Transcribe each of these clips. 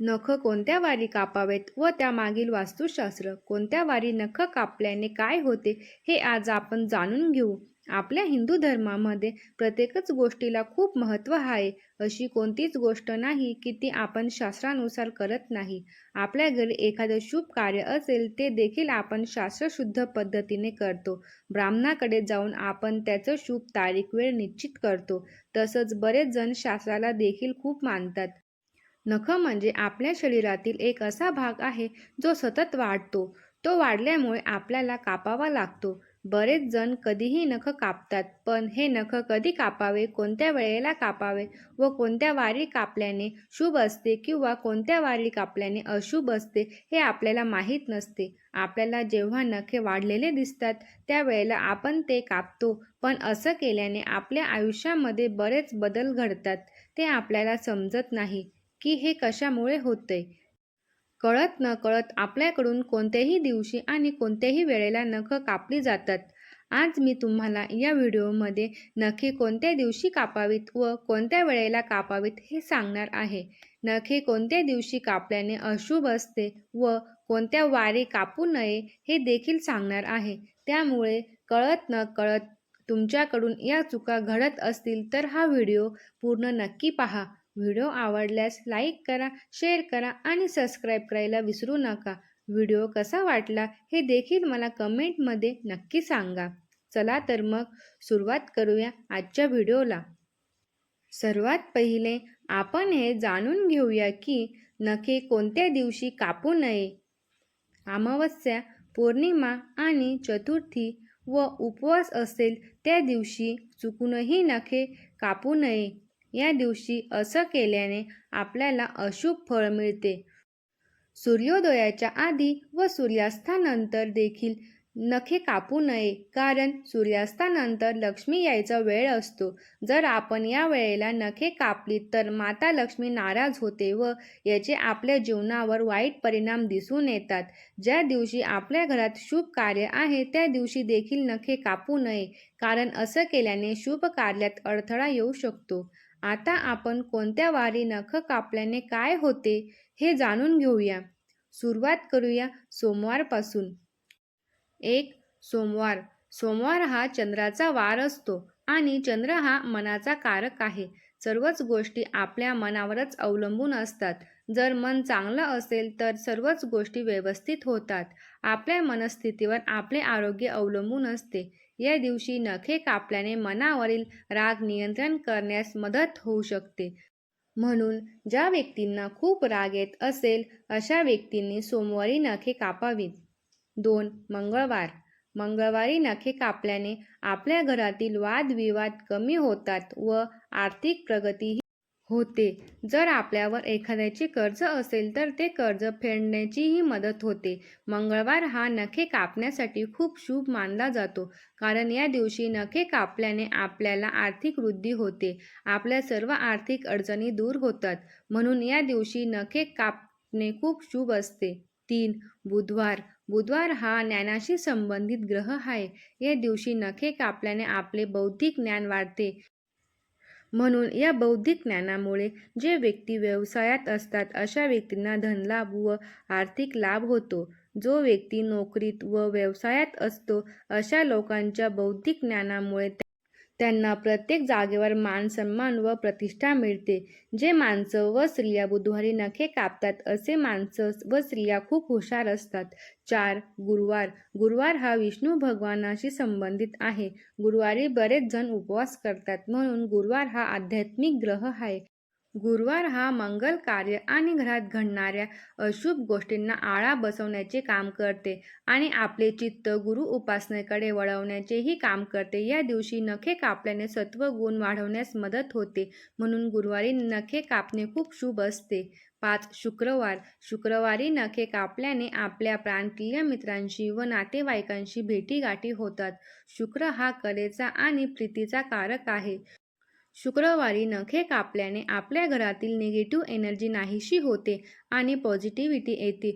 नख कोणत्या वारी कापावेत व त्यामागील वास्तुशास्त्र कोणत्या वारी नख कापल्याने काय होते हे आज आपण जाणून घेऊ. आपल्या हिंदू धर्मामध्ये प्रत्येकच गोष्टीला खूप महत्त्व आहे. अशी कोणतीच गोष्ट नाही की ती आपण शास्त्रानुसार करत नाही. आपल्या घरी एखादं शुभ कार्य असेल ते देखील आपण शास्त्रशुद्ध पद्धतीने करतो. ब्राह्मणाकडे जाऊन आपण त्याचं शुभ तारीख वेळ निश्चित करतो. तसंच बरेच जण शास्त्राला देखील खूप मानतात. नख म्हणजे आपल्या शरीरातील एक असा भाग आहे जो सतत वाढतो. तो वाढल्यामुळे आपल्याला कापावा लागतो. बरेच जण कधीही नख कापतात पण हे नख कधी कापावे कोणत्या वेळेला कापावे व कोणत्या वारी कापल्याने शुभ असते किंवा कोणत्या वारी कापल्याने अशुभ असते हे आपल्याला माहीत नसते. आपल्याला जेव्हा नखे वाढलेले दिसतात त्यावेळेला आपण ते कापतो पण असं केल्याने आपल्या आयुष्यामध्ये बरेच बदल घडतात ते आपल्याला समजत नाही. की हे कशामुळे होतंय कळत न कळत आपल्याकडून कोणत्याही दिवशी आणि कोणत्याही वेळेला नख कापली जातात. आज मी तुम्हाला या व्हिडिओमध्ये नखे कोणत्या दिवशी कापावीत व कोणत्या वेळेला कापावीत हे सांगणार आहे. नखे कोणत्या दिवशी कापल्याने अशुभ असते व कोणत्या वारे कापू नये हे देखील सांगणार आहे. त्यामुळे कळत न कळत तुमच्याकडून या चुका घडत असतील तर हा व्हिडिओ पूर्ण नक्की पहा. व्हिडिओ आवडल्यास लाईक करा शेअर करा आणि सबस्क्राईब करायला विसरू नका. व्हिडिओ कसा वाटला हे देखील मला कमेंटमध्ये नक्की सांगा. चला तर मग सुरुवात करूया आजच्या व्हिडिओला. सर्वात पहिले आपण हे जाणून घेऊया की नखे कोणत्या दिवशी कापू नये? अमावस्या पौर्णिमा आणि चतुर्थी व उपवास असेल त्या दिवशी चुकूनही नखे कापू नये. या दिवशी असं केल्याने आपल्याला अशुभ फळ मिळते. सूर्योदयाच्या आधी व सूर्यास्तानंतर देखील नखे कापू नये कारण सूर्यास्तानंतर लक्ष्मी यायचा वेळ असतो. जर आपण या वेळेला नखे कापली तर माता लक्ष्मी नाराज होते व याचे आपल्या जीवनावर वाईट परिणाम दिसून येतात. ज्या दिवशी आपल्या घरात शुभ कार्य आहे त्या दिवशी देखील नखे कापू नये कारण असं केल्याने शुभ कार्यात अडथळा येऊ शकतो. आता आपण कोणत्या वारी नख कापल्याने काय होते हे जाणून घेऊया. सुरुवात करूया सोमवारपासून. एक सोमवार. सोमवार हा चंद्राचा वार असतो आणि चंद्र हा मनाचा कारक आहे. सर्वच गोष्टी आपल्या मनावरच अवलंबून असतात. जर मन चांगलं असेल तर सर्वच गोष्टी व्यवस्थित होतात. आपल्या मनस्थितीवर आपले आरोग्य अवलंबून असते. या दिवशी नखे कापल्याने मनावरील राग नियंत्रण करण्यास मदत होऊ शकते. म्हणून ज्या व्यक्तींना खूप राग येत असेल अशा व्यक्तींनी सोमवारी नखे कापावीत. दोन मंगळवार. मंगळवारी नखे कापल्याने आपल्या घरातील वादविवाद कमी होतात व आर्थिक प्रगतीही होते. जर आपल्यावर एखाद्याचे कर्ज असेल तर ते कर्ज फेडण्याचीही मदत होते. मंगळवार हा नखे कापण्यासाठी खूप शुभ मानला जातो. कारण या दिवशी नखे कापल्याने आपल्याला आर्थिक वृद्धी होते. आपल्या सर्व आर्थिक अडचणी दूर होतात. म्हणून या दिवशी नखे कापणे खूप शुभ असते. तीन बुधवार. बुधवार हा ज्ञानाशी संबंधित ग्रह आहे. या दिवशी नखे कापल्याने आपले बौद्धिक ज्ञान वाढते. म्हणून या बौद्धिक ज्ञानामुळे जे व्यक्ती व्यवसायात असतात अशा व्यक्तींना धनलाभ व आर्थिक लाभ होतो. जो व्यक्ती नोकरीत व व्यवसायात असतो अशा लोकांच्या बौद्धिक ज्ञानामुळे त्यांना प्रत्येक जागेवर मान सन्मान व प्रतिष्ठा मिळते. जे माणसं व स्त्रिया बुधवारी नखे कापतात असे माणसं व स्त्रिया खूप हुशार असतात. चार गुरुवार. गुरुवार हा विष्णू भगवानाशी संबंधित आहे. गुरुवारी बरेच जण उपवास करतात म्हणून गुरुवार हा आध्यात्मिक ग्रह आहे. गुरुवार हा मंगल कार्य आणि घरात घडणाऱ्या अशुभ गोष्टींना आळा बसवण्याचे काम करते आणि आपले चित्त गुरु उपासनेकडे वळवण्याचेही काम करते. या दिवशी नखे कापल्याने सत्व गुण वाढवण्यास मदत होते. म्हणून गुरुवारी नखे कापणे खूप शुभ असते. पाच शुक्रवार शुक्रवारी नखे कापल्याने आपल्या प्रांतीय मित्रांशी व नातेवाईकांशी भेटीगाठी होतात. शुक्र हा कलेचा आणि प्रीतीचा कारक आहे. शुक्रवारी नखे कापल्याने आपल्या घरातील निगेटिव्ह एनर्जी नाहीशी होते आणि पॉझिटिव्हिटी येते.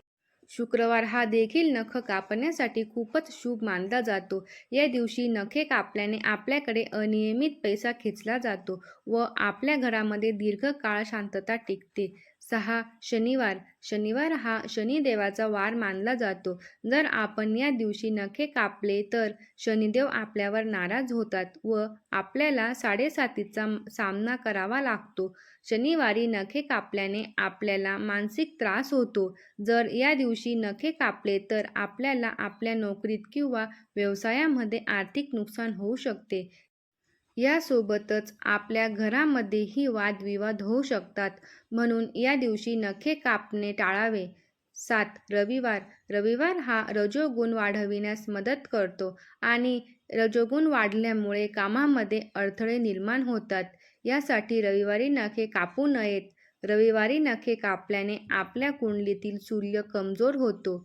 शुक्रवार हा देखील नख कापण्यासाठी खूपच शुभ मानला जातो. या दिवशी नखे कापल्याने आपल्याकडे अनियमित पैसा खेचला जातो व आपल्या घरामध्ये दीर्घकाळ शांतता टिकते. सहा शनिवार. शनिवार हा शनिदेवाचा वार मानला जातो. जर आपण या दिवशी नखे कापले तर शनिदेव आपल्यावर नाराज होतात व आपल्याला साडेसातीचा सामना करावा लागतो. शनिवारी नखे कापल्याने आपल्याला मानसिक त्रास होतो. जर या दिवशी नखे कापले तर आपल्याला आपल्या नोकरीत किंवा व्यवसायामध्ये आर्थिक नुकसान होऊ शकते. यासोबतच आपल्या घरामध्येही वादविवाद होऊ शकतात. म्हणून या दिवशी नखे कापणे टाळावे. सात. रविवार. रविवार हा रजोगुण वाढविण्यास मदत करतो आणि रजोगुण वाढल्यामुळे कामामध्ये अडथळे निर्माण होतात. यासाठी रविवारी नखे कापू नयेत. रविवारी नखे कापल्याने आपल्या कुंडलीतील सूर्य कमजोर होतो.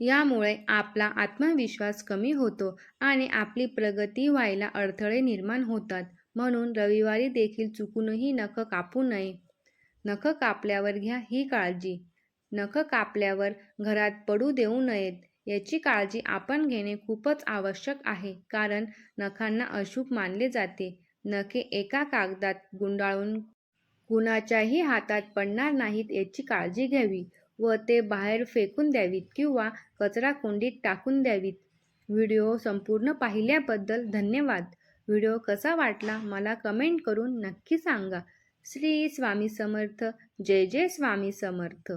यामुळे आपला आत्मविश्वास कमी होतो आणि आपली प्रगती व्हायला अडथळे निर्माण होतात. म्हणून रविवारी देखील चुकूनही नख कापू नये. नख कापल्यावर घ्या ही काळजी. नख कापल्यावर घरात पडू देऊ नयेत. याची काळजी आपण घेणे खूपच आवश्यक आहे. कारण नखांना अशुभ मानले जाते. नखे एका कागदात गुंडाळून कुणाच्याही हातात पडणार नाहीत याची काळजी घ्यावी. व ते बाहेर फेकून द्यावीत किंवा कचरा कुंडीत टाकून द्यावीत. व्हिडिओ संपूर्ण पाहिल्याबद्दल धन्यवाद. व्हिडिओ कसा वाटला मला कमेंट करून नक्की सांगा. श्री स्वामी समर्थ. जय जय स्वामी समर्थ.